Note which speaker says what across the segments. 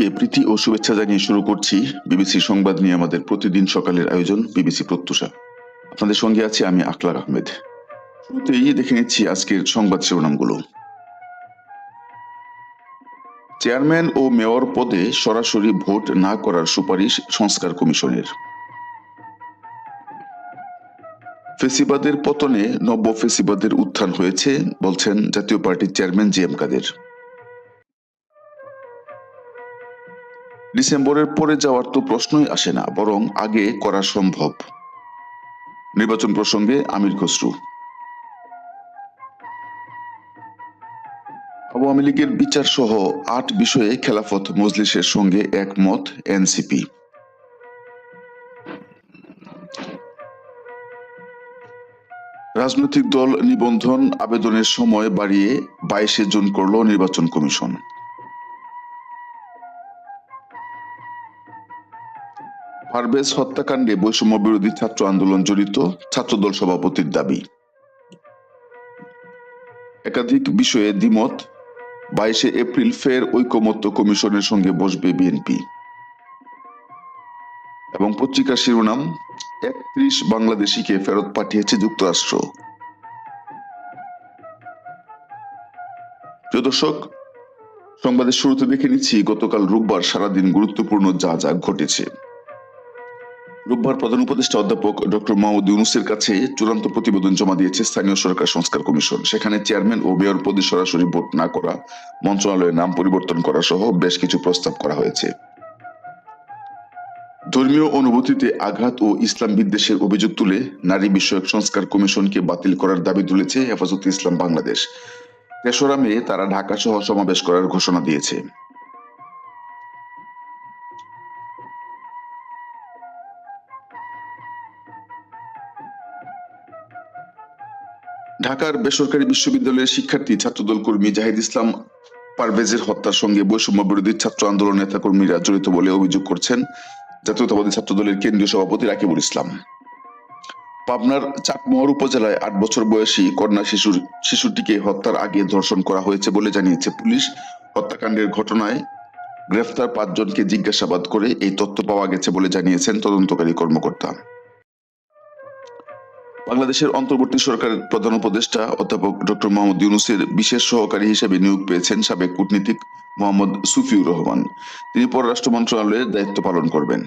Speaker 1: সবাইকে প্রীতি ও শুভেচ্ছা জানিয়ে শুরু করছি বিবিসি সংবাদ নিয়ে আমাদের প্রতিদিন সকালের আয়োজন বিবিসি প্রত্যুষা। আপনাদের সঙ্গে আছি আমি আকলার আহমেদ। শুরুতেই দেখে নিচ্ছি আজকের সংবাদ শিরোনামগুলো। চেয়ারম্যান ও মেয়র পদে সরাসরি ভোট না করার সুপারিশ সংস্কার কমিশনের। ফেসিবাদের পতনে নব্য ফেসিবাদের উত্থান হয়েছে, বলছেন জাতীয় পার্টির চেয়ারম্যান জি এম কাদের। ডিসেম্বরের পরে যাওয়ার তো প্রশ্নই আসে না, বরং আগে করা সম্ভব। নির্বাচন প্রসঙ্গে আমির খসরু। আওয়ামী লীগের বিচার সহ আট বিষয়ে খেলাফত মজলিসের সঙ্গে একমত এনসিপি। রাজনৈতিক দল নিবন্ধন আবেদনের সময় বাড়িয়ে বাইশে জুন করল নির্বাচন কমিশন। পারভেজ হত্যাকাণ্ডে বৈষম্য বিরোধী ছাত্র আন্দোলন জড়িত ছাত্রদল সভাপতির দাবি। একাধিক বিষয়ে দ্বিমত, বাইশে এপ্রিল ফের ঐকমত্য কমিশনের সঙ্গে বসবে বিএনপি। এবং পত্রিকার শিরোনাম, একত্রিশ বাংলাদেশিকে ফেরত পাঠিয়েছে যুক্তরাষ্ট্র। দর্শক, সংবাদের শুরুতে দেখে নিচ্ছি, গতকাল রোববার সারাদিন গুরুত্বপূর্ণ যা যা ঘটেছে। রোববার প্রধান উপদেষ্টা অধ্যাপক ডক্টর মাহমুদ ইউনুসের কাছে চূড়ান্ত প্রতিবেদন জমা দিয়েছে স্থানীয় সরকার সংস্কার কমিশন। সেখানে চেয়ারম্যান ও মেয়র পদে সরাসরি ভোট না করা, মন্ত্রণালয়ের নাম পরিবর্তন করা সহ বেশ কিছু প্রস্তাব করা হয়েছে। ধর্মীয় অনুভূতিতে আঘাত ও ইসলাম বিদ্বেষের অভিযোগ তুলে নারী বিষয়ক সংস্কার কমিশনকে বাতিল করার দাবি তুলেছে হেফাজতে ইসলাম বাংলাদেশ। তেসরা মে তারা ঢাকা সহ সমাবেশ করার ঘোষণা দিয়েছে। ঢাকার বেসরকারি বিশ্ববিদ্যালয়ের শিক্ষার্থী ছাত্রদল কর্মী জাহিদ ইসলাম পারভেজের হত্যার সঙ্গে বৈষম্য বিরোধী ছাত্র আন্দোলন নেতাকর্মীরা জড়িত বলে অভিযোগ করছেন জাতীয়তাবাদী ছাত্রদলের কেন্দ্রীয় সভাপতি রাকিবুল ইসলাম। পাবনার চাকমোহর উপজেলায় আট বছর বয়সী কন্যা শিশুর শিশুটিকে হত্যার আগে ধর্ষণ করা হয়েছে বলে জানিয়েছে পুলিশ। হত্যাকাণ্ডের ঘটনায় গ্রেফতার পাঁচজনকে জিজ্ঞাসাবাদ করে এই তথ্য পাওয়া গেছে বলে জানিয়েছেন তদন্তকারী কর্মকর্তা। বাংলাদেশের অন্তর্বর্তী সরকারের প্রধান উপদেষ্টা অধ্যাপক ডক্টর মোহাম্মদ ইউনুসের বিশেষ সহকারী হিসেবে নিয়োগ পেয়েছেন সাবেক কূটনীতিক মোহাম্মদ সুফিউর রহমান। তিনি পররাষ্ট্র মন্ত্রণালয়ের দায়িত্ব পালন করবেন।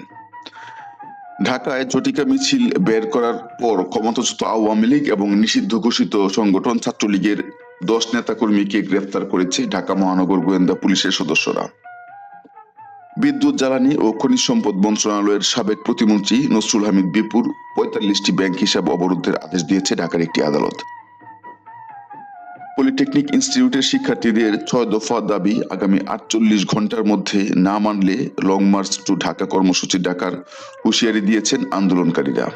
Speaker 1: ঢাকায় ঝটিকা মিছিল বের করার পর ক্ষমতাচ্যুত আওয়ামী লীগ এবং নিষিদ্ধ ঘোষিত সংগঠন ছাত্রলীগের দশ নেতাকর্মীকে গ্রেফতার করেছে ঢাকা মহানগর গোয়েন্দা পুলিশের সদস্যরা। বিদ্যুৎ, জ্বালানি ও খনিজ সম্পদ মন্ত্রণালয়ের সাবেক প্রতিমন্ত্রী নসরুল হামিদ বিপুর পঁয়তাল্লিশটি ব্যাংক হিসাব অবরুদ্ধের আদেশ দিয়েছে ঢাকার একটি আদালত। পলিটেকনিক ইনস্টিটিউটের শিক্ষার্থীদের ছয় দফা দাবি আগামী আটচল্লিশ ঘণ্টার মধ্যে না মানলে লং মার্চ টু ঢাকা কর্মসূচি ডাকার হুঁশিয়ারি দিয়েছেন আন্দোলনকারীরা।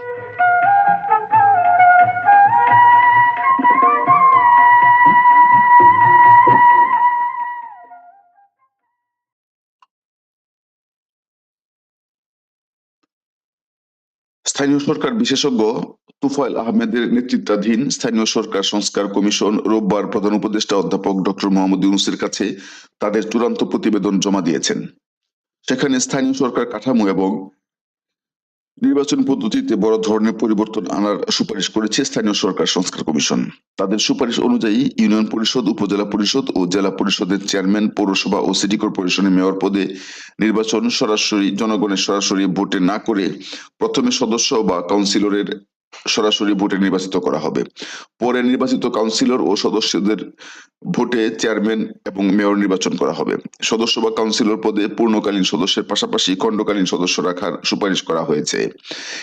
Speaker 1: স্থানীয় সরকার বিশেষজ্ঞ তুফাইল আহমেদের নেতৃত্বাধীন স্থানীয় সরকার সংস্কার কমিশন রোববার প্রধান উপদেষ্টা অধ্যাপক ডক্টর মোহাম্মদ ইউনুসের কাছে তাদের চূড়ান্ত প্রতিবেদন জমা দিয়েছেন। সেখানে স্থানীয় সরকার কাঠামো এবং নির্বাচন পদ্ধতিতে বড় ধরনের পরিবর্তন আনার সুপারিশ করেছে স্থানীয় সরকার সংস্কার কমিশন। তাদের সুপারিশ অনুযায়ী ইউনিয়ন পরিষদ, উপজেলা পরিষদ ও জেলা পরিষদের চেয়ারম্যান, পৌরসভা ও সিটি কর্পোরেশনের মেয়র পদে নির্বাচন সরাসরি জনগণের সরাসরি ভোটে না করে প্রথমে সদস্য বা কাউন্সিলরের সরাসরি ভোটে নির্বাচিত করা হবে। পরে নির্বাচিত কাউন্সিলর ও সদস্যদের ভোটে চেয়ারম্যান এবং মেয়র নির্বাচন করা হবে। সদস্য বা কাউন্সিলর পদে পূর্ণকালীন সদস্যের পাশাপাশি খণ্ডকালীন সদস্য রাখার সুপারিশ করা হয়েছে।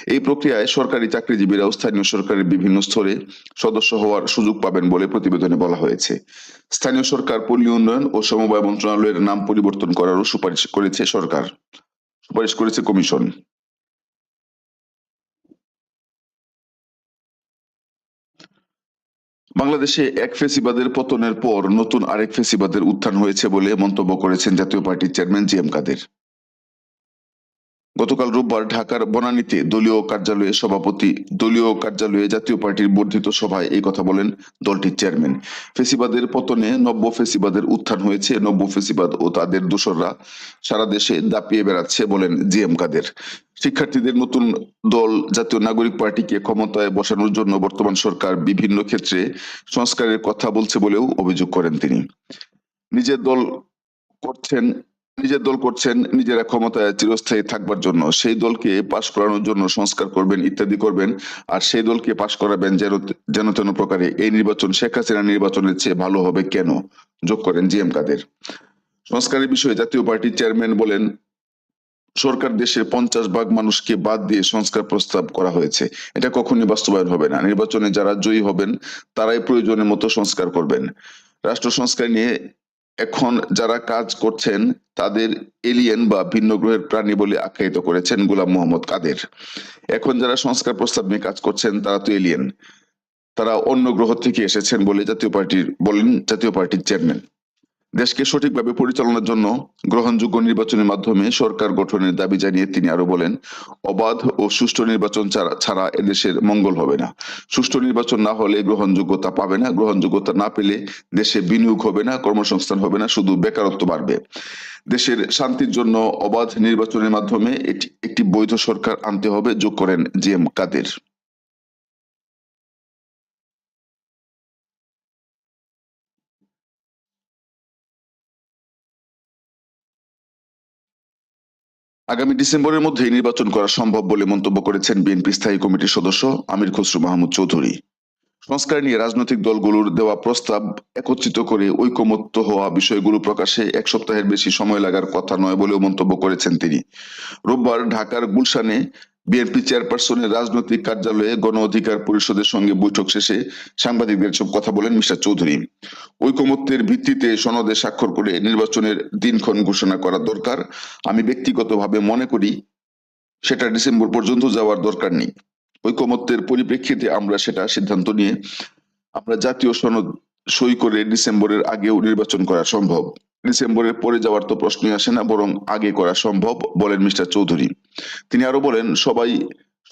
Speaker 1: এই প্রক্রিয়ায় সরকারি চাকরিজীবীরাও স্থানীয় সরকারের বিভিন্ন স্তরে সদস্য হওয়ার সুযোগ পাবেন বলে প্রতিবেদনে বলা হয়েছে। স্থানীয় সরকার, পল্লী উন্নয়ন ও সমবায় মন্ত্রণালয়ের নাম পরিবর্তন করারও সুপারিশ করেছে সরকার। সুপারিশ করেছে কমিশন। বাংলাদেশে এক ফেসিবাদের পতনের পর নতুন আরেক ফেসিবাদের উত্থান হয়েছে বলে মন্তব্য করেছেন জাতীয় পার্টির চেয়ারম্যান জি এম কাদের। গতকাল রোববার ঢাকার বনানীতে দলীয় কার্যালয়ে সভাপতি, দলীয় কার্যালয়ে জাতীয় পার্টির বর্ধিত সভায় এই কথা বলেন দলটির চেয়ারম্যান। ফেসিবাদের পতনে নব্য ফেসিবাদের উত্থান হয়েছে, নব্য ফেসিবাদ ও তাদের দোসররা সারা দেশে দাপিয়ে বেড়াচ্ছে বলেন জি এম কাদের। শিক্ষার্থীদের নতুন দল জাতীয় নাগরিক পার্টিকে ক্ষমতায় বসানোর জন্য বর্তমান সরকার বিভিন্ন ক্ষেত্রে সংস্কারের কথা বলছে বলেও অভিযোগ করেন তিনি। নিজের দল করছেন নিজের দল করছেন, নিজেরা ক্ষমতায় চিরস্থায়ী থাকবার জন্য। সেই দলকে পাশ করানোর জন্য সংস্কার করবেন, ইত্যাদি করবেন, আর সেই দলকে পাশ করাবেন যেন যেন প্রকারে। এই নির্বাচন শেখ হাসিনা নির্বাচনের চেয়ে ভালো হবে কেন? যোগ করেন জি এম কাদের। সংস্কারের বিষয়ে জাতীয় পার্টির চেয়ারম্যান বলেন, সরকার দেশের পঞ্চাশ ভাগ মানুষকে বাদ দিয়ে সংস্কার প্রস্তাব করা হয়েছে। এটা কখনই বাস্তবায়ন হবে না। নির্বাচনে যারা জয়ী হবেন, তারাই প্রয়োজনের মতো সংস্কার করবেন। রাষ্ট্র সংস্কার নিয়ে এখন যারা কাজ করছেন, তাদের এলিয়েন বা ভিন্ন গ্রহের প্রাণী বলে আখ্যায়িত করেছেন গোলাম মোহাম্মদ কাদের। এখন যারা সংস্কার প্রস্তাব নিয়ে কাজ করছেন, তারা তো এলিয়েন। তারা অন্য গ্রহ থেকে এসেছেন বলে জাতীয় পার্টির, বলেন জাতীয় পার্টির চেয়ারম্যান। দেশকে সঠিকভাবে পরিচালনার জন্য গ্রহণযোগ্য নির্বাচনের মাধ্যমে সরকার গঠনের দাবি জানিয়ে তিনি আরও বলেন, অবাধ ও সুষ্ঠু নির্বাচন ছাড়া- এদেশের মঙ্গল হবে না। সুষ্ঠু নির্বাচন না হলে গ্রহণযোগ্যতা পাবে না। গ্রহণযোগ্যতা না পেলে দেশে বিনিয়োগ হবে না, কর্মসংস্থান হবে না, শুধু বেকারত্ব বাড়বে। দেশের শান্তির জন্য অবাধ নির্বাচনের মাধ্যমে একটি বৈধ সরকার আনতে হবে, যোগ করেন জি এম কাদের। আগামী ডিসেম্বরের মধ্যেই নির্বাচন করা সম্ভব বলে মন্তব্য করেছেন বিএনপি স্থায়ী কমিটির সদস্য আমির খসরু মাহমুদ চৌধুরী। সংস্কার নিয়ে রাজনৈতিক দলগুলোর দেওয়া প্রস্তাব একত্রিত করে ঐকমত্য হওয়া বিষয়গুলো প্রকাশে এক সপ্তাহের বেশি সময় লাগার কথা নয় বলেও মন্তব্য করেছেন তিনি। রোববার ঢাকার গুলশানে বিএনপি চেয়ারপারসনের রাজনৈতিক কার্যালয়ে গণ অধিকার পরিষদের সঙ্গে বৈঠক শেষে সাংবাদিকদের সব কথা বলেন মিস্টার চৌধুরী। ঐকমত্যের ভিত্তিতে সনদে স্বাক্ষর করে নির্বাচনের দিনক্ষণ ঘোষণা করা দরকার। আমি ব্যক্তিগতভাবে মনে করি সেটা ডিসেম্বর পর্যন্ত যাওয়ার দরকার নেই। ঐকমত্যের পরিপ্রেক্ষিতে আমরা সেটা সিদ্ধান্ত নিয়ে আমরা জাতীয় সনদ সই করে ডিসেম্বরের আগেও নির্বাচন করা সম্ভব। ডিসেম্বরের পরে যাওয়ার তো প্রশ্নই আসে না, বরং আগে করা সম্ভব বলেন মিস্টার চৌধুরী। তিনি আরও বলেন, সবাই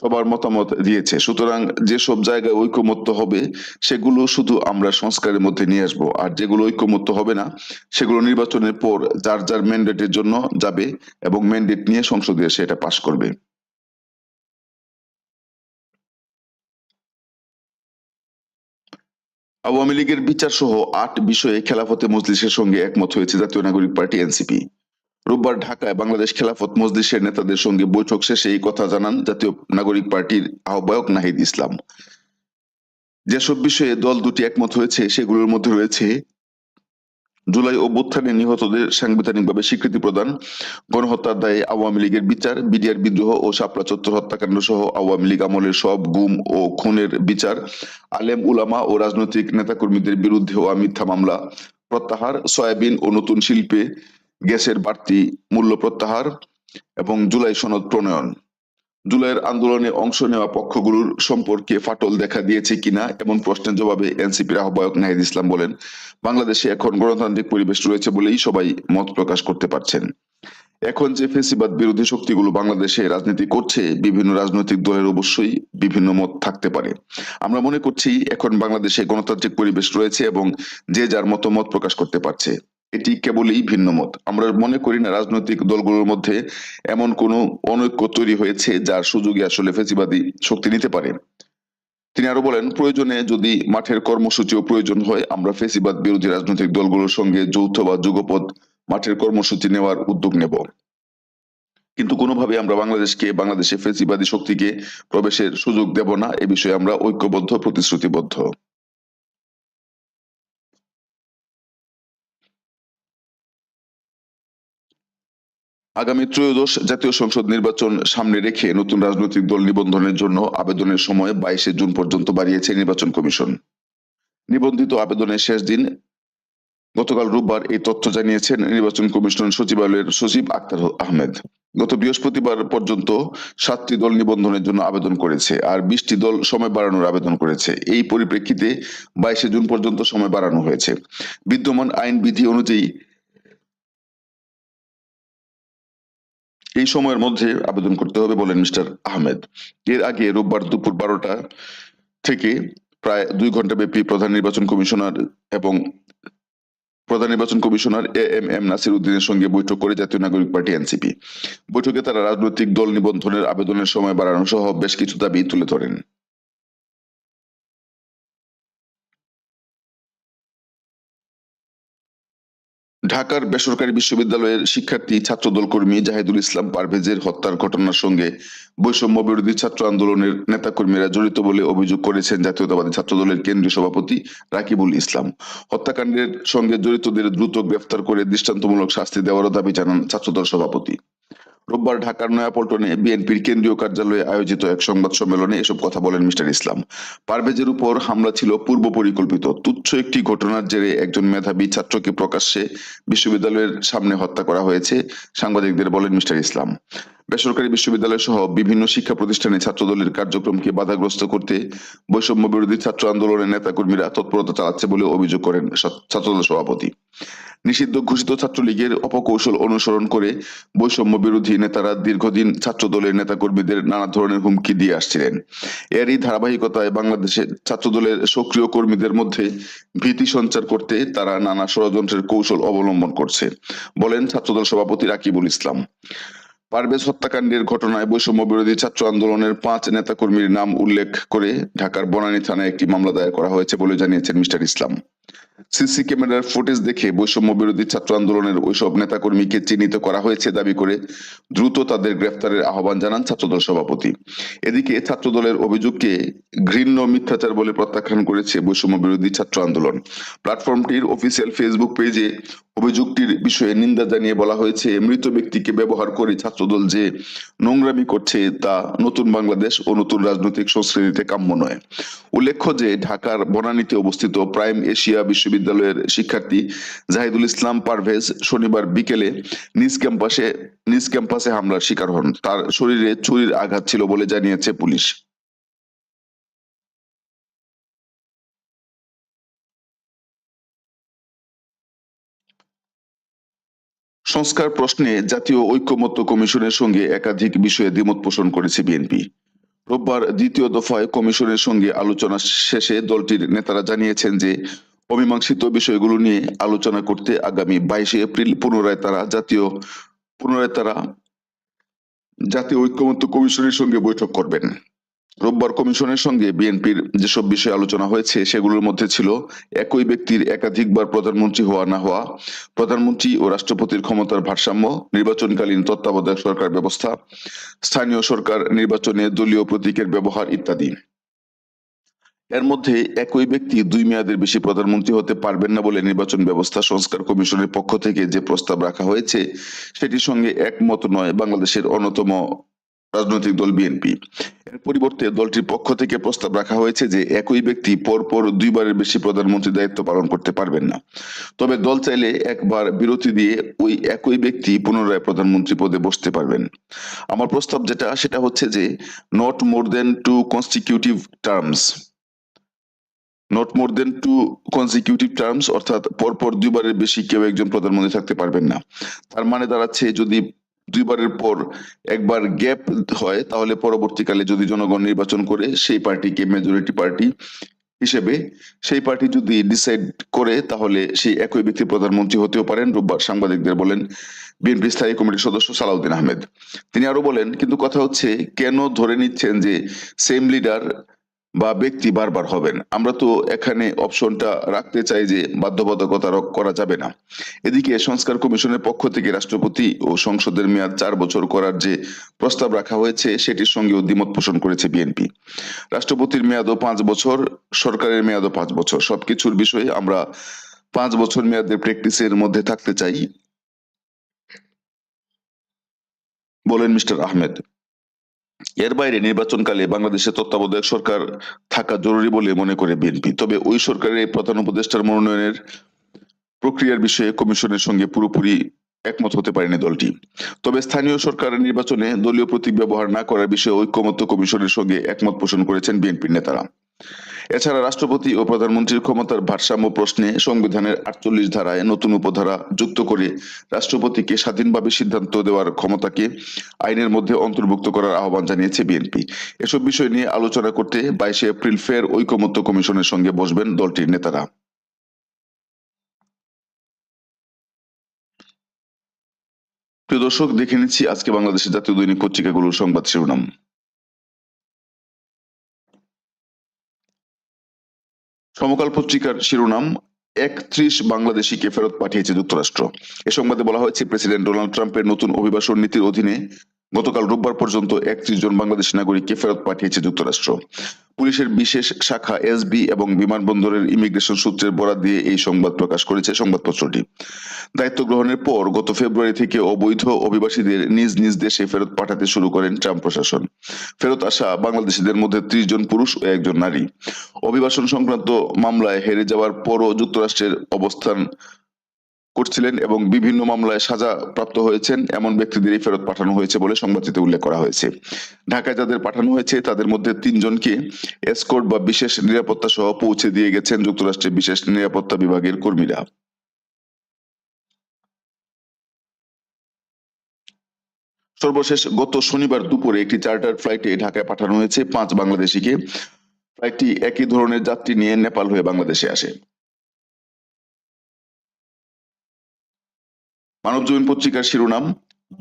Speaker 1: সবার মতামত দিয়েছে, সুতরাং যেসব জায়গায় ঐকমত্য হবে, সেগুলো শুধু আমরা সংস্কারের মধ্যে নিয়ে আসব, আর যেগুলো ঐকমত্য হবে না, সেগুলো নির্বাচনের পর যার যার ম্যান্ডেটের জন্য যাবে এবং ম্যান্ডেট নিয়ে সংসদে এসে এটা পাশ করবে। আওয়ামী লীগের বিচার সহ আট বিষয়ে খেলাফতে মজলিসের সঙ্গে একমত হয়েছে জাতীয় নাগরিক পার্টি এনসিপি। রোববার ঢাকায় বাংলাদেশ খেলাফত মজলিসের নেতাদের সঙ্গে বৈঠক শেষে এই কথা জানান জাতীয় নাগরিক পার্টির আহ্বায়ক নাহিদ ইসলাম। যেসব বিষয়ে দল দুটি একমত হয়েছে, সেগুলোর মধ্যে রয়েছে জুলাই অভ্যুত্থানে নিহতদের সাংবিধানিকভাবে স্বীকৃতি প্রদান, গণহত্যার দায়ে আওয়ামী লীগের বিচার, বিডিআর বিদ্রোহ ও শাপলা চত্বর হত্যাকাণ্ড সহ আওয়ামী লীগ আমলের সব গুম ও খুনের বিচার, আলেম, উলামা ও রাজনৈতিক নেতাকর্মীদের বিরুদ্ধে ও মিথ্যা মামলা প্রত্যাহার, সয়াবিন ও নতুন শিল্পে গ্যাসের বাড়তি মূল্য প্রত্যাহার এবং জুলাই সনদ প্রণয়ন। জুলাইয়ের আন্দোলনে অংশ নেওয়া পক্ষগুলোর সম্পর্কে ফাটল দেখা দিয়েছে কিনা এমন প্রশ্নের জবাবে এনসিপির আহ্বায়ক নাহিদ ইসলাম বলেন, বাংলাদেশে এখন গণতান্ত্রিক পরিবেশ রয়েছে বলেই সবাই মত প্রকাশ করতে পারছেন। এখন যে ফেসিবাদ বিরোধী শক্তিগুলো বাংলাদেশে রাজনীতি করছে, বিভিন্ন রাজনৈতিক দলের অবশ্যই বিভিন্ন মত থাকতে পারে। আমরা মনে করছি এখন বাংলাদেশে গণতান্ত্রিক পরিবেশ রয়েছে এবং যে যার মতো মত প্রকাশ করতে পারছে। এটি কেবলই ভিন্ন মত। আমরা মনে করি না রাজনৈতিক দলগুলোর মধ্যে এমন কোনো অনৈক্য তৈরি হয়েছে যার সুযোগে আসলে ফেসিবাদী শক্তি নিতে পারে। তিনি আরও বলেন, প্রয়োজনে যদি মাঠের কর্মসূচিও প্রয়োজন হয়, আমরা ফেসিবাদ বিরোধী রাজনৈতিক দলগুলোর সঙ্গে যৌথ বা যুগপদ মাঠের কর্মসূচি নেওয়ার উদ্যোগ নেব। কিন্তু কোনোভাবে আমরা বাংলাদেশকে, বাংলাদেশে ফেসিবাদী শক্তিকে প্রবেশের সুযোগ দেব না। এ বিষয়ে আমরা ঐক্যবদ্ধ, প্রতিশ্রুতিবদ্ধ। আগামী ত্রয়োদশ জাতীয় সংসদ নির্বাচন সামনে রেখে নতুন রাজনৈতিক দল নিবন্ধনের জন্য আবেদনের সময় বাইশে জুন পর্যন্ত বাড়িয়েছে নির্বাচন কমিশন। নিবন্ধিত আবেদনের শেষ দিন গতকাল রোববার এই তথ্য জানিয়েছেন নির্বাচন কমিশন সচিবালয়ের সচিব আক্তার আহমেদ। গত বৃহস্পতিবার পর্যন্ত সাতটি দল নিবন্ধনের জন্য আবেদন করেছে আর বিশটি দল সময় বাড়ানোর আবেদন করেছে। এই পরিপ্রেক্ষিতে বাইশে জুন পর্যন্ত সময় বাড়ানো হয়েছে। বিদ্যমান আইন বিধি অনুযায়ী এই সময়ের মধ্যে আবেদন করতে হবে, বলেন মিস্টার আহমেদ। এর আগে রোববার দুপুর বারোটা থেকে প্রায় দুই ঘণ্টা ব্যাপী প্রধান নির্বাচন কমিশনার এবং প্রধান নির্বাচন commissioner A M M Nasir উদ্দিনের সঙ্গে বৈঠক করে জাতীয় নাগরিক পার্টি এনসিপি বৈঠকে তারা রাজনৈতিক দল নিবন্ধনের আবেদনের সময় বাড়ানো সহ বেশ কিছু দাবি তুলে ধরেন। ঢাকার বেসরকারি বিশ্ববিদ্যালয়ের শিক্ষার্থী ছাত্রদল কর্মী জাহিদুল ইসলাম পারভেজের হত্যার ঘটনার সঙ্গে বৈষম্য বিরোধী ছাত্র আন্দোলনের নেতাকর্মীরা জড়িত বলে অভিযোগ করেছেন জাতীয়তাবাদী ছাত্রদলের কেন্দ্রীয় সভাপতি রাকিবুল ইসলাম। হত্যাকাণ্ডের সঙ্গে জড়িতদের দ্রুত গ্রেফতার করে দৃষ্টান্তমূলক শাস্তি দেওয়ারও দাবি জানান ছাত্রদল সভাপতি। রোববার ঢাকার নয়াপল্টনে বিএনপির কেন্দ্রীয় কার্যালয়ে আয়োজিত এক সংবাদ সম্মেলনে এসব কথা বলেন মিস্টার ইসলাম। পারভেজের উপর হামলা ছিল পূর্ব পরিকল্পিত। তুচ্ছ একটি ঘটনার জেরে একজন মেধাবী ছাত্রকে প্রকাশ্যে বিশ্ববিদ্যালয়ের সামনে হত্যা করা হয়েছে। সাংবাদিকদের বলেন মিস্টার ইসলাম। বেসরকারি বিশ্ববিদ্যালয় সহ বিভিন্ন শিক্ষা প্রতিষ্ঠানে ছাত্রদলের কার্যক্রমকে বাধাগ্রস্ত করতে বৈষম্য বিরোধী ছাত্র আন্দোলনের নেতাকর্মীরা তৎপরতা চালাচ্ছে বলে অভিযোগ করেন ছাত্রদল সভাপতি। নিষিদ্ধ ঘোষিত ছাত্রলীগের অপকৌশল অনুসরণ করে বৈষম্য বিরোধী নেতারা দীর্ঘদিন ছাত্রদলের নেতাকর্মীদের নানা ধরনের হুমকি দিয়ে আসছিলেন। এরই ধারাবাহিকতায় বাংলাদেশের ছাত্রদলের সক্রিয় কর্মীদের মধ্যে ভীতি সঞ্চার করতে তারা নানা ষড়যন্ত্রের কৌশল অবলম্বন করছে, বলেন ছাত্রদল সভাপতি রাকিবুল ইসলাম। পারভেজ হত্যাকাণ্ডের ঘটনায় বৈষম্য বিরোধী ছাত্র আন্দোলনের পাঁচ নেতাকর্মীর নাম উল্লেখ করে ঢাকার বনানী থানায় একটি মামলা দায়ের করা হয়েছে বলে জানিয়েছেন মিস্টার ইসলাম। সিসি ক্যামেরার ফুটেজ দেখে বৈষম্য বিরোধী ছাত্র আন্দোলনের ওইসব নেতাকর্মীকে চিহ্নিত করা হয়েছে দাবি করে দ্রুত তাদের গ্রেফতারের আহ্বান জানান ছাত্রদল সভাপতি। এদিকে ছাত্রদলের অভিযোগকে ঘৃণ্য মিথ্যাচার বলে প্রত্যাখ্যান করেছে বৈষম্য বিরোধী ছাত্র আন্দোলন। প্ল্যাটফর্মটির অফিসিয়াল ফেসবুক পেজে অভিযোগটির বিষয়ে নিন্দা জানিয়ে বলা হয়েছে, মৃত ব্যক্তিকে ব্যবহার করে ছাত্রদল যে নোংরামি করছে তা নতুন বাংলাদেশ ও নতুন রাজনৈতিক সংস্কৃতিতে কাম্য নয়। উল্লেখ্য যে ঢাকার বনানীতে অবস্থিত প্রাইম এশিয়া বিশ্ববিদ্যালয়ের শিক্ষার্থী জাহিদুল ইসলাম পারভেজ শনিবার বিকেলে নিজ ক্যাম্পাসে নিজ ক্যাম্পাসে হামলার শিকার হন। তার শরীরে ছুরির আঘাত ছিল বলে জানিয়েছে পুলিশ। সংস্কার প্রশ্নে জাতীয় ঐক্যমত্য কমিশনের সঙ্গে একাধিক বিষয়ে দ্বিমত পোষণ করেছে বিএনপি। রোববার দ্বিতীয় দফায় কমিশনের সঙ্গে আলোচনা শেষে দলটির নেতারা জানিয়েছেন যে অমীমাংসিত বিষয়গুলো নিয়ে আলোচনা করতে আগামী বাইশে এপ্রিল পুনরায় তারা জাতীয়, পুনরায় তারা জাতীয় ঐক্যমত্য কমিশনের সঙ্গে বৈঠক করবেন। রোববার কমিশনের সঙ্গে বিএনপির যেসব বিষয়ে আলোচনা হয়েছে, সেগুলোর মধ্যে ছিল একই ব্যক্তির একাধিকবার প্রধানমন্ত্রী হওয়া না হওয়া, প্রধানমন্ত্রী ও রাষ্ট্রপতির ক্ষমতার ভারসাম্য, নির্বাচনকালীন তত্ত্বাবধায়ক সরকার ব্যবস্থা, স্থানীয় সরকার নির্বাচনে দলীয় প্রতীকের ব্যবহার ইত্যাদি। এর মধ্যে একই ব্যক্তি দুই মেয়াদের বেশি প্রধানমন্ত্রী হতে পারবেন না বলে নির্বাচন ব্যবস্থা সংস্কার কমিশনের পক্ষ থেকে যে প্রস্তাব রাখা হয়েছে, সেটির সঙ্গে একমত নয় বাংলাদেশের অন্যতম রাজনৈতিক দল বিএনপি। এর পরিবর্তে দলটির পক্ষ থেকে প্রস্তাব রাখা হয়েছে যে একই ব্যক্তি পরপর দুইবারের বেশি প্রধানমন্ত্রী দায়িত্ব পালন করতে পারবেন না। তবে দল চাইলে একবার বিরতি দিয়ে ওই একই ব্যক্তি পুনরায় প্রধানমন্ত্রী পদে বসতে পারবেন। আমার প্রস্তাব যেটা, সেটা হচ্ছে যে not more than two constitutive terms not more than two consecutive terms অর্থাৎ পরপর দুইবারের বেশি কেউ একজন প্রধানমন্ত্রী থাকতে পারবেন না। তার মানে দাঁড়াচ্ছে যদি দুইবারের পর একবার গ্যাপ হয়, তাহলে পরবর্তীকালে যদি জনগণ নির্বাচন করে, সেই পার্টিকে মেজরিটি পার্টি হিসেবে, সেই পার্টি যদি ডিসাইড করে, তাহলে সেই একই ব্যক্তি প্রধানমন্ত্রী হতেও পারেন। রোববার সাংবাদিকদের বলেন, বিএনপি স্থায়ী কমিটির সদস্য সালাউদ্দিন আহমেদ। তিনি আরও বলেন, কিন্তু কথা হচ্ছে, কেন ধরে নিচ্ছেন যে সেম লিডার বা ব্যক্তি বারবার হবেন। আমরা তো এখানে অপশনটা রাখতে চাই যে বাধ্যবাধকতা করা যাবে না। এদিকে সংস্কার কমিশনের পক্ষ থেকে রাষ্ট্রপতি ও সংসদের মেয়াদ চার বছর করার যে প্রস্তাব রাখা হয়েছে, সেটির সঙ্গে দ্বিমত পোষণ করেছে বিএনপি। রাষ্ট্রপতির মেয়াদও পাঁচ বছর, সরকারের মেয়াদও পাঁচ বছর। সবকিছুর বিষয়ে আমরা পাঁচ বছর মেয়াদের প্র্যাকটিসের মধ্যে থাকতে চাই। বলেন মিস্টার আহমেদ। এর বাইরে নির্বাচনকালে বাংলাদেশে তত্ত্বাবধায়ক সরকার থাকা জরুরি বলে মনে করে বিএনপি। তবে ওই সরকারের এই প্রধান উপদেষ্টার মনোনয়নের প্রক্রিয়ার বিষয়ে কমিশনের সঙ্গে পুরোপুরি একমত হতে পারেনি দলটি। তবে স্থানীয় সরকারের নির্বাচনে দলীয় প্রতীক ব্যবহার না করার বিষয়ে ঐক্যমত্য কমিশনের সঙ্গে একমত পোষণ করেছেন বিএনপির নেতারা। এছাড়া রাষ্ট্রপতি ও প্রধানমন্ত্রীর ক্ষমতার ভারসাম্য প্রশ্নে সংবিধানের আটচল্লিশ ধারায় নতুন উপধারা যুক্ত করে রাষ্ট্রপতিকে স্বাধীনভাবে সিদ্ধান্ত দেওয়ার ক্ষমতাকে আইনের মধ্যে অন্তর্ভুক্ত করার আহ্বান জানিয়েছে বিএনপি। এসব বিষয় নিয়ে আলোচনা করতে বাইশে এপ্রিল ফের ঐকমত্য কমিশনের সঙ্গে বসবেন দলটির নেতারা। প্রিয় দর্শক, দেখে নিচ্ছি আজকে বাংলাদেশের জাতীয় দৈনিক পত্রিকাগুলোর সংবাদ শিরোনাম। সমকাল পত্রিকার শিরোনাম একত্রিশ বাংলাদেশিকে ফেরত পাঠিয়েছে যুক্তরাষ্ট্র। এ সংবাদে বলা হয়েছে, প্রেসিডেন্ট ডোনাল্ড ট্রাম্পের নতুন অভিবাসন নীতির অধীনে গতকাল রোববার পর্যন্ত একত্রিশ জন বাংলাদেশি নাগরিককে ফেরত পাঠিয়েছে যুক্তরাষ্ট্র। পুলিশের বিশেষ শাখা এসবি এবং বিমানবন্দরের ইমিগ্রেশন সূত্রের বরাত দিয়ে এই সংবাদ প্রকাশ করেছে সংবাদপত্রটি। দায়িত্ব গ্রহণের পর গত ফেব্রুয়ারি থেকে অবৈধ অভিবাসীদের নিজ নিজ দেশে ফেরত পাঠাতে শুরু করেন ট্রাম্প প্রশাসন। ফেরত আসা বাংলাদেশিদের মধ্যে ত্রিশ জন পুরুষ ও একজন নারী। অভিবাসন সংক্রান্ত মামলায় হেরে যাওয়ার পরও যুক্তরাষ্ট্রের অবস্থান করছিলেন এবং বিভিন্ন মামলায় সাজা প্রাপ্ত হয়েছেন, এমন ব্যক্তিদেরই ফেরত পাঠানো হয়েছে বলে সংবাদটিতে উল্লেখ করা হয়েছে। ঢাকায় যাদের পাঠানো হয়েছে, তাদের মধ্যে তিনজনকে এসকোর্ট বা বিশেষ নিরাপত্তা সহ পৌঁছে দিয়ে গেছেন যুক্তরাষ্ট্রের বিশেষ নিরাপত্তা বিভাগের কর্মীরা। সর্বশেষ গত শনিবার দুপুরে একটি চার্টার ফ্লাইটে ঢাকায় পাঠানো হয়েছে পাঁচ বাংলাদেশিকে। ফ্লাইটটি একই ধরনের যাত্রী নিয়ে নেপাল হয়ে বাংলাদেশে আসে। মানবজমিন পত্রিকার শিরোনাম,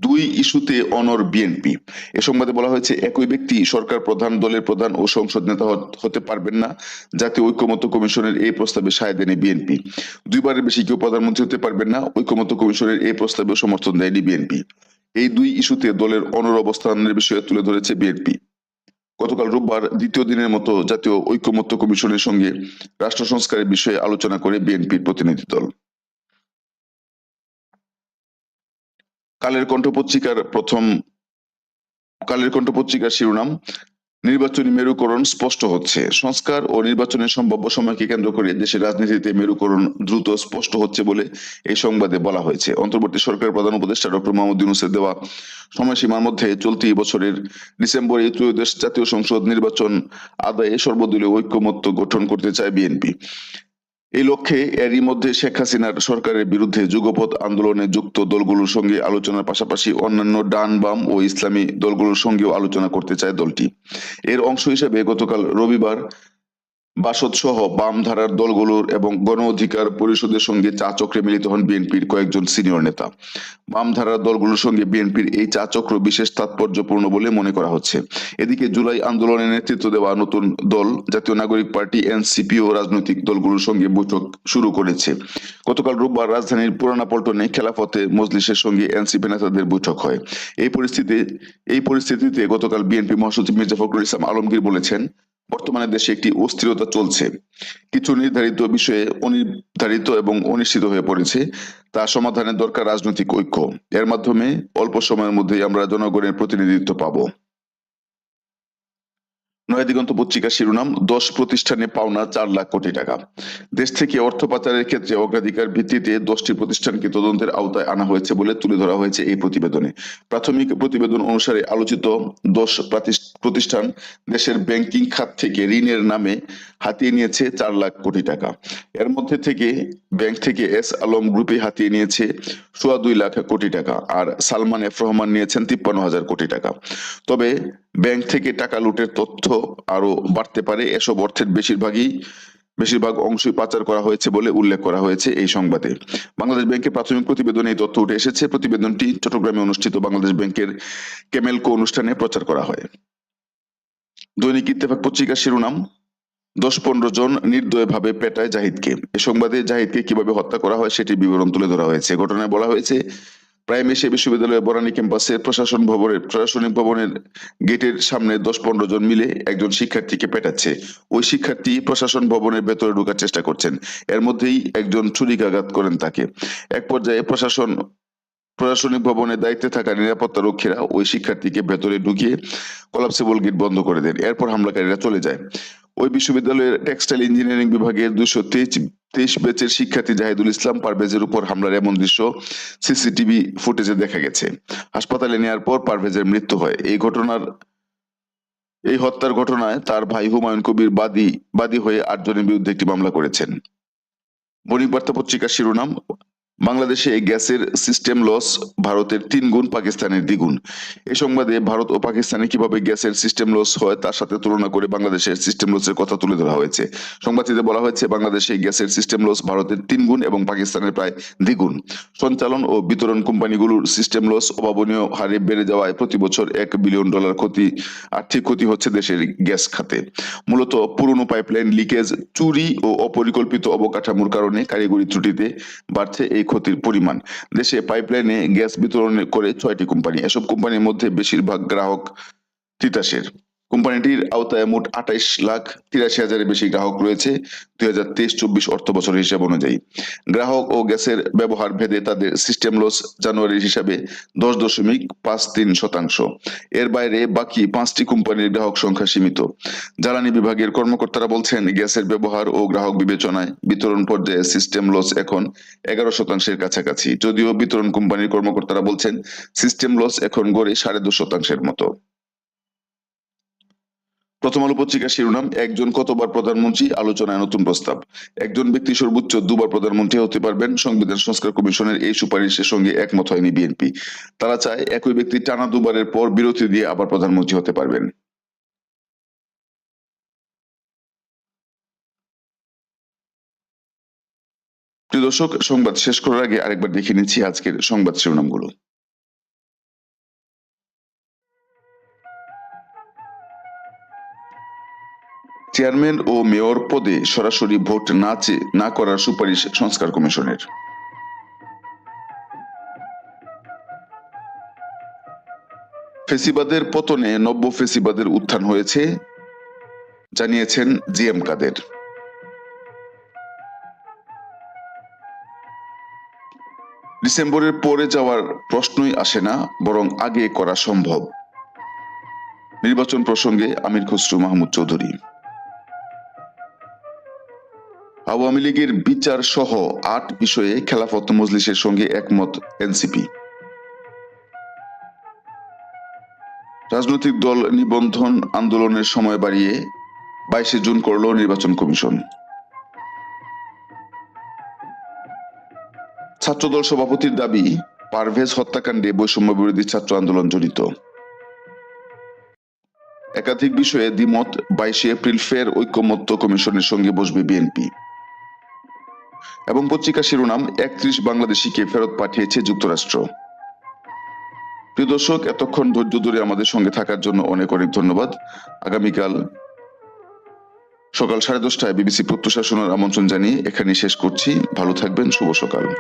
Speaker 1: দুই ইস্যুতে অনর বিএনপি। এ সংবাদে বলা হয়েছে, একই ব্যক্তি সরকার প্রধান, দলের প্রধান ও সংসদ নেতা হতে পারবেন না। জাতীয় ঐক্যমত্য কমিশনের এই প্রস্তাবে সায় দেয়নি বিএনপি। দুইবারের বেশি কেউ প্রধানমন্ত্রী হতে পারবেন না। ঐক্যমত্য কমিশনের এই প্রস্তাবেও সমর্থন দেয়নি বিএনপি। এই দুই ইস্যুতে দলের অনর অবস্থানের বিষয়ে তুলে ধরেছে বিএনপি। গতকাল রোববার দ্বিতীয় দিনের মতো জাতীয় ঐক্যমত্য কমিশনের সঙ্গে রাষ্ট্র সংস্কারের বিষয়ে আলোচনা করে বিএনপির প্রতিনিধি দল। কালের কণ্ঠ পত্রিকার প্রথম কালের কণ্ঠ পত্রিকার শিরোনাম, নির্বাচনী মেরুকরণ স্পষ্ট হচ্ছে। সংস্কার ও নির্বাচনের সম্ভাব্য সময়কে কেন্দ্র করে দেশের রাজনীতিতে মেরুকরণ দ্রুত স্পষ্ট হচ্ছে বলে এই সংবাদে বলা হয়েছে। অন্তর্বর্তী সরকারের প্রধান উপদেষ্টা ডক্টর মোহাম্মদ ইউনুসের দেওয়া সময়সীমার মধ্যে চলতি বছরের ডিসেম্বরে ত্রয়োদশ জাতীয় সংসদ নির্বাচন আদায়ে সর্বদলীয় ঐক্যমত্য গঠন করতে চায় বিএনপি। এই লক্ষ্যে এরই মধ্যে শেখ হাসিনার সরকারের বিরুদ্ধে যুগপথ আন্দোলনে যুক্ত দলগুলোর সঙ্গে আলোচনার পাশাপাশি অন্যান্য ডান বাম ও ইসলামী দলগুলোর সঙ্গেও আলোচনা করতে চায় দলটি। এর অংশ হিসেবে গতকাল রবিবার বাসদ সহ বাম ধারার দলগুলোর এবং গণ অধিকার পরিষদের সঙ্গে চা চক্রে মিলিত হন বিএনপির কয়েকজন সিনিয়র নেতা। বাম ধারার দলগুলোর সঙ্গে বিএনপির এই চা চক্র বিশেষ তাৎপর্যপূর্ণ বলে মনে করা হচ্ছে। এদিকে জুলাই আন্দোলনে নেতৃত্ব দেওয়া নতুন দল, জাতীয় নাগরিক পার্টি, এনসিপি ও রাজনৈতিক দলগুলোর সঙ্গে বৈঠক শুরু করেছে। গতকাল রোববার রাজধানীর পুরানা পল্টনে খেলাফতে মজলিসের সঙ্গে এনসিপি নেতাদের বৈঠক হয়। এই পরিস্থিতি, এই পরিস্থিতিতে গতকাল বিএনপি মহাসচিব মির্জা ফখরুল ইসলাম আলমগীর বলেছেন বর্তমানে দেশে একটি অস্থিরতা চলছে। কিছু নির্ধারিত বিষয়ে অনির্ধারিত এবং অনিশ্চিত হয়ে পড়েছে, তা সমাধানের দরকার রাজনৈতিক ঐক্য। এর মাধ্যমে অল্প সময়ের মধ্যেই আমরা জনগণের প্রতিনিধিত্ব পাবো। নয়া দিগন্ত পত্রিকার শিরোনাম, দশ প্রতিষ্ঠানে পাওনা চার লাখ কোটি টাকা। দেশ থেকে অর্থ পাচারের ক্ষেত্রে অগ্রাধিকার ভিত্তিতে দশটি প্রতিষ্ঠানকে তদন্তের আওতায় আনা হয়েছে বলে তুলে ধরা হয়েছে এই প্রতিবেদনে। প্রাথমিক প্রতিবেদন অনুসারে আলোচিত দশ প্রতিষ্ঠান দেশের ব্যাংকিং খাত থেকে ঋণের নামে হাতিয়ে নিয়েছে চার লাখ কোটি টাকা। এর মধ্যে থেকে ব্যাংক থেকে এস আলম গ্রুপে হাতিয়ে নিয়েছে সোয়া দুই লাখ কোটি টাকা আর সালমান এফ রহমান নিয়েছেন তিপ্পান্ন হাজার কোটি টাকা। তবে ব্যাংক থেকে টাকা লুটের তথ্য আরও বাড়তে পারে। এসব অর্থের বেশিরভাগই, বেশিরভাগ অংশই পাচার করা হয়েছে বলে উল্লেখ করা হয়েছে এই সংবাদে। বাংলাদেশ ব্যাংকের প্রাথমিক প্রতিবেদনে এই তথ্য উঠে এসেছে। প্রতিবেদনটি চট্টগ্রামে অনুষ্ঠিত বাংলাদেশ ব্যাংকের কেমেলকো অনুষ্ঠানে প্রচার করা হয়। দৈনিক ইত্তেফাক পত্রিকার শিরোনাম, দশ পনেরো জন নির্দয়ভাবে পেটায় জাহিদকে। এ সংবাদে জাহিদকে কীভাবে হত্যা করা হয় সেটির বিবরণ তুলে ধরা হয়েছে। ঘটনায় বলা হয়েছে প্রাইম বিশ্ববিদ্যালয়ের বরানী ক্যাম্পাসের প্রশাসন ভবনের, প্রশাসনিক ভবনের গেটের সামনে দশ পনেরো জন মিলে একজন শিক্ষার্থীকে পেটাচ্ছে। ওই শিক্ষার্থী প্রশাসন ভবনের ভেতরে ঢোকার চেষ্টা করছেন। এর মধ্যেই একজন ছুরিকাঘাত করেন তাকে। এক পর্যায়ে প্রশাসন, প্রশাসনিক ভবনে দায়িত্বে থাকা নিরাপত্তা রক্ষীরা ওই শিক্ষার্থীকে ভেতরে ঢুকিয়ে কলাপসেবল গেট বন্ধ করে দেন। এরপর হামলাকারীরা চলে যায়। ওই বিশ্ববিদ্যালয়ের টেক্সটাইল ইঞ্জিনিয়ারিং বিভাগের দুশো তেইশ ব্যাচের শিক্ষার্থী জাহিদুল ইসলাম পারভেজের উপর হামলার এমন দৃশ্য সিসিটিভি ফুটেজে দেখা গেছে। হাসপাতালে নেওয়ার পর পারভেজের মৃত্যু হয়। এই ঘটনার, এই হত্যার ঘটনায় তার ভাই হুমায়ুন কবির বাদী বাদী হয়ে আটজনের বিরুদ্ধে একটি মামলা করেছেন। বণিক বার্তা পত্রিকার শিরোনাম বাংলাদেশে এই গ্যাসের সিস্টেম লস, ভারতের তিন গুণ, পাকিস্তানের দ্বিগুণ। এই সংবাদে ভারত ও পাকিস্তানে কীভাবে গ্যাসের সিস্টেম লস হয় তার সাথে তুলনা করে বাংলাদেশের সিস্টেম লসের কথা তুলে ধরা হয়েছে। সংবাদটিতে বলা হয়েছে, বাংলাদেশে গ্যাসের সিস্টেম লস ভারতের তিন গুণ এবং পাকিস্তানের প্রায় দ্বিগুণ। সঞ্চালন ও বিতরণ কোম্পানিগুলোর সিস্টেম লস অভাবনীয় হারে বেড়ে যাওয়ায় প্রতি বছর এক বিলিয়ন ডলার ক্ষতি, আর্থিক ক্ষতি হচ্ছে দেশের গ্যাস খাতে। মূলত পুরনো পাইপলাইন লিকেজ, চুরি ও অপরিকল্পিত অবকাঠামোর কারণে কারিগরি ত্রুটিতে বাড়ছে এই ক্ষতির পরিমাণ। দেশে পাইপলাইনে গ্যাস বিতরণ করে ছয়টি কোম্পানি। এসব কোম্পানির মধ্যে বেশিরভাগ গ্রাহক তিতাসের। কোম্পানিটির আওতায় মোট আঠাইশ লাখ তিরাশি হাজারের বেশি গ্রাহক রয়েছে দুই হাজার তেইশ, চব্বিশ অর্থ বছর হিসাব অনুযায়ী। গ্রাহক ও গ্যাসের ব্যবহার ভেদে তাদের সিস্টেম লস জানুয়ারির হিসাবে দশ দশমিক পাঁচ তিন শতাংশ। এর বাইরে বাকি পাঁচটি কোম্পানির গ্রাহক সংখ্যা সীমিত। জ্বালানি বিভাগের কর্মকর্তারা বলছেন, গ্যাসের ব্যবহার ও গ্রাহক বিবেচনায় বিতরণ পর্যায়ে সিস্টেম লস এখন এগারো শতাংশের কাছাকাছি। যদিও বিতরণ কোম্পানির কর্মকর্তারা বলছেন সিস্টেম লস এখন গড়ে সাড়ে দু শতাংশের মতো। প্রথম আলো পত্রিকার শিরোনাম, একজন কতবার প্রধানমন্ত্রী? আলোচনায় নতুন প্রস্তাব। একজন ব্যক্তি সর্বোচ্চ দুবার প্রধানমন্ত্রী হতে পারবেন। সংবিধান সংস্কার কমিশনের এই সুপারিশের সঙ্গে একমত হয়নি বিএনপি। তারা চায় একই ব্যক্তি টানা দুবারের পর বিরতি দিয়ে আবার প্রধানমন্ত্রী হতে পারবেন। প্রিয় দর্শক, সংবাদ শেষ করার আগে আরেকবার দেখে নিচ্ছি আজকের সংবাদ শিরোনামগুলো। চেয়ারম্যান ও মেয়র পদে সরাসরি ভোট না চেয়ে না করার সুপারিশ সংস্কার কমিশনের। ফেসিবাদের পতনে নব্য ফেসিবাদের উত্থান হয়েছে, জানিয়েছেন জি এম কাদের। ডিসেম্বরের পরে যাওয়ার প্রশ্নই আসে না, বরং আগে করা সম্ভব। নির্বাচন প্রসঙ্গে আমির খসরু, মাহমুদ চৌধুরী। আওয়ামী লীগের বিচার সহ আট বিষয়ে খেলাফত মজলিসের সঙ্গে একমত এনসিপি। রাজনৈতিক দল নিবন্ধন আন্দোলনের সময় বাড়িয়ে বাইশে জুন করল নির্বাচন কমিশন। ছাত্রদল সভাপতির দাবি, পারভেজ হত্যাকাণ্ডে বৈষম্য বিরোধী ছাত্র আন্দোলন জড়িত। একাধিক বিষয়ে দ্বিমত, বাইশে এপ্রিল ফের ঐক্যমত্য কমিশনের সঙ্গে বসবে বিএনপি। এবং পত্রিকা শিরোনাম একত্রিশ বাংলাদেশিকে ফেরত পাঠিয়েছে যুক্তরাষ্ট্র। প্রিয় দর্শক, এতক্ষণ ধৈর্য ধরে আমাদের সঙ্গে থাকার জন্য অনেক অনেক ধন্যবাদ। আগামীকাল সকাল সাড়ে দশটায় বিবিসি প্রত্যাশা শোনার আমন্ত্রণ জানিয়ে এখানে শেষ করছি। ভালো থাকবেন, শুভ সকাল।